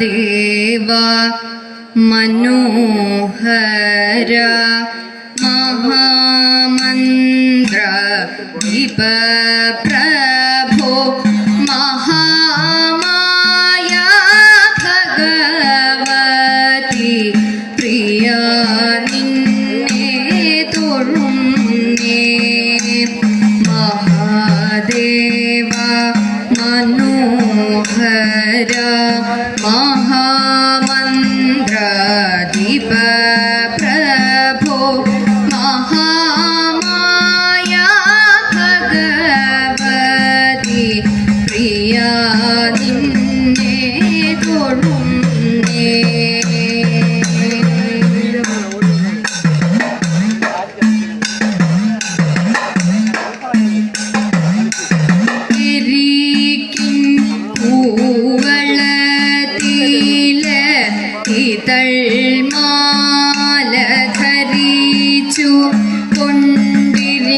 ദേവ മനോഹര മഹാമന്ത്ര വിപ പ്രഭോ മഹാമായ ഭഗവതി പ്രിയ നിന്നെ തൊഴുന്നേ. മഹാദേവ മനോ मनोहरा महामन्त्राधिप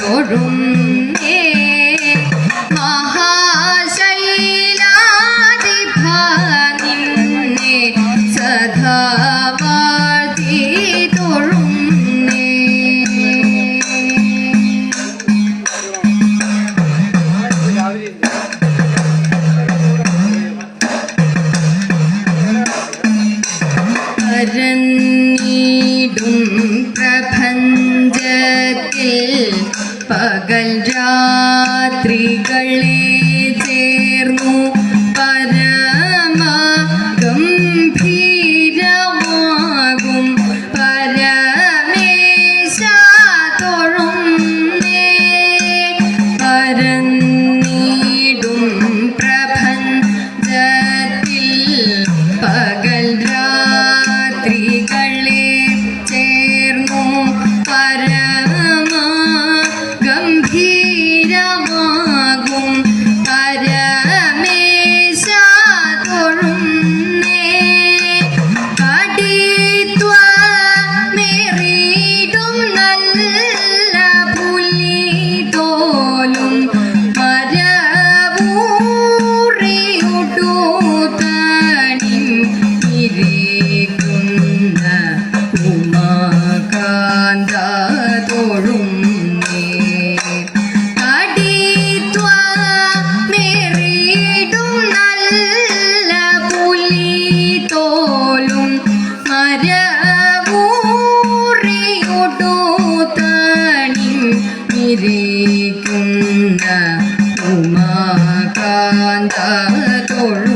തൊഴും பகல் ராத்திரிகளே amor. ಕಾಂತ ತುಳು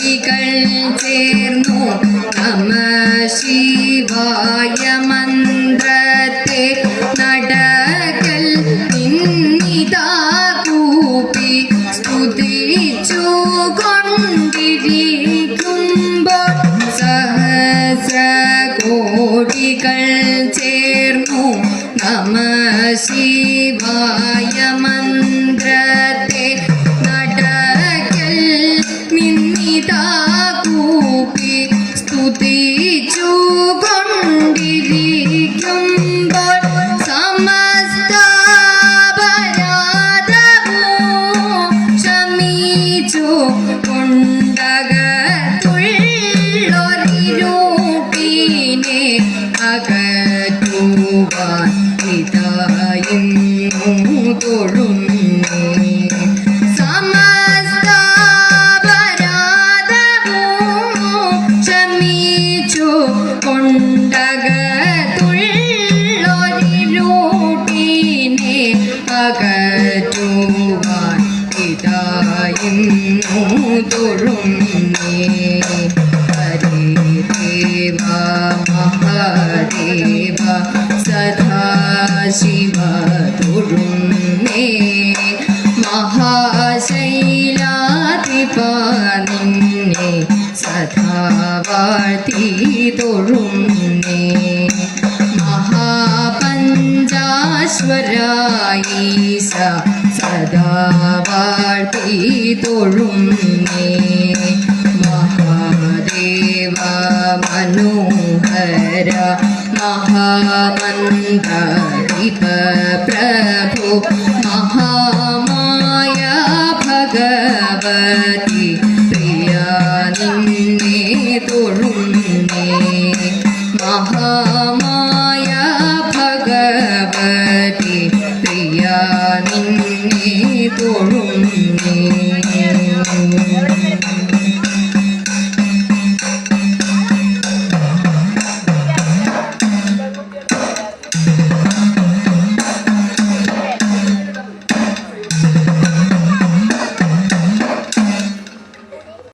ശക്തികൾ ചേർന്നു. നമ ശിവായ മന്ത്രത്തെ നടകൽ നിന്നിതാ കൂപ്പി സ്തുതിച്ചു കൊണ്ടിരി തൊഴുന്നേ അകറ്റുവാൻ ഇതായും തൊഴുന്നേ വാഴ്ത്തി തൊഴുന്നേ മഹാപഞ്ചാശ്വരായീസ സദാ വാഴ്ത്തി തൊഴുന്നേ മഹാദേവ മനോഹര മഹാമന്ദീപ പ്രഭു മഹാമായ ഭഗവതി மகாமாயா பகவன்